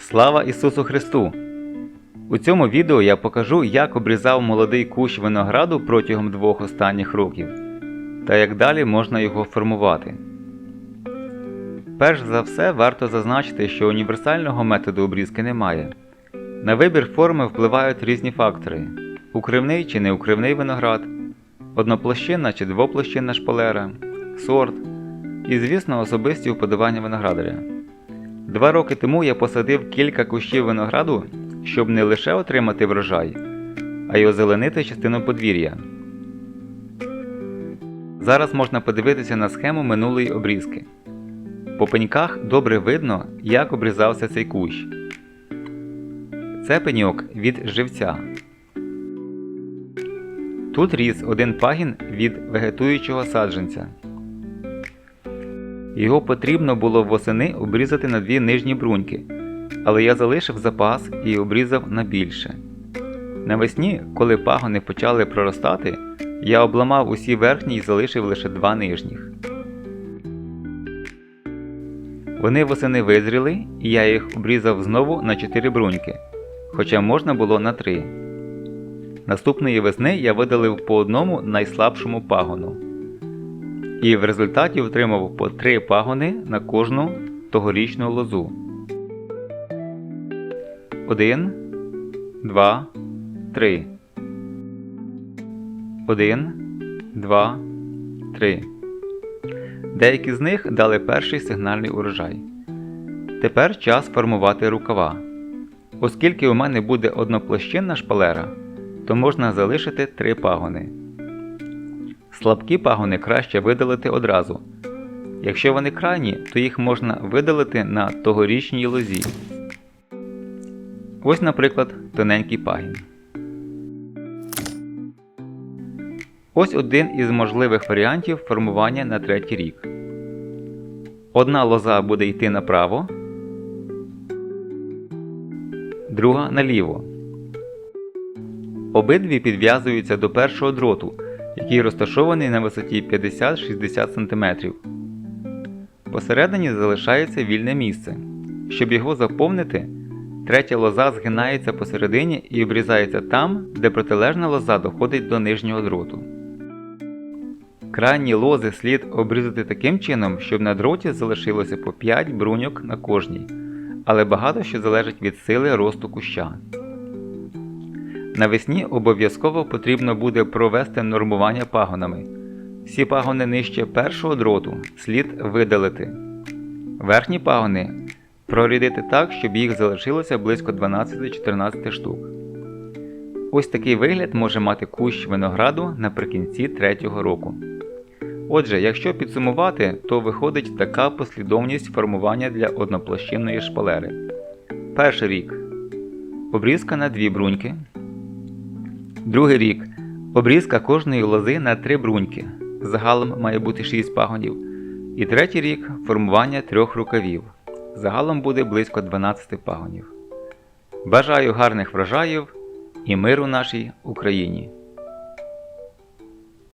Слава Ісусу Христу! У цьому відео я покажу, як обрізав молодий кущ винограду протягом двох останніх років та як далі можна його формувати. Перш за все, варто зазначити, що універсального методу обрізки немає. На вибір форми впливають різні фактори: укривний чи неукривний виноград, одноплощинна чи двоплощинна шпалера, сорт і, звісно, особисті вподобання виноградаря. Два роки тому я посадив кілька кущів винограду, щоб не лише отримати врожай, а й озеленити частину подвір'я. Зараз можна подивитися на схему минулої обрізки. По пеньках добре видно, як обрізався цей кущ. Це пеньок від живця. Тут ріс один пагін від вегетуючого саджанця. Його потрібно було восени обрізати на дві нижні бруньки, але я залишив запас і обрізав на більше. Навесні, коли пагони почали проростати, я обламав усі верхні і залишив лише два нижніх. Вони восени визріли, і я їх обрізав знову на 4 бруньки, хоча можна було на 3. Наступної весни я видалив по одному найслабшому пагону. І в результаті отримав по 3 пагони на кожну тогорічну лозу. 1, 2, 3. 1, 2, 3. Деякі з них дали перший сигнальний урожай. Тепер час формувати рукава. Оскільки у мене буде одноплощинна шпалера, то можна залишити три пагони. Слабкі пагони краще видалити одразу. Якщо вони крайні, то їх можна видалити на тогорічній лозі. Ось, наприклад, тоненький пагін. Ось один із можливих варіантів формування на третій рік. Одна лоза буде йти направо, друга наліво. Обидві підв'язуються до першого дроту, який розташований на висоті 50-60 см. Посередині залишається вільне місце. Щоб його заповнити, третя лоза згинається посередині і обрізається там, де протилежна лоза доходить до нижнього дроту. Крайні лози слід обрізати таким чином, щоб на дроті залишилося по 5 бруньок на кожній, але багато що залежить від сили росту куща. Навесні обов'язково потрібно буде провести нормування пагонами. Всі пагони нижче першого дроту слід видалити. Верхні пагони прорідити так, щоб їх залишилося близько 12-14 штук. Ось такий вигляд може мати кущ винограду наприкінці третього року. Отже, якщо підсумувати, то виходить така послідовність формування для одноплощинної шпалери. Перший рік обрізка на дві бруньки. Другий рік обрізка кожної лози на три бруньки. Загалом має бути 6 пагонів. І третій рік формування трьох рукавів. Загалом буде близько 12 пагонів. Бажаю гарних врожаїв і миру нашій Україні!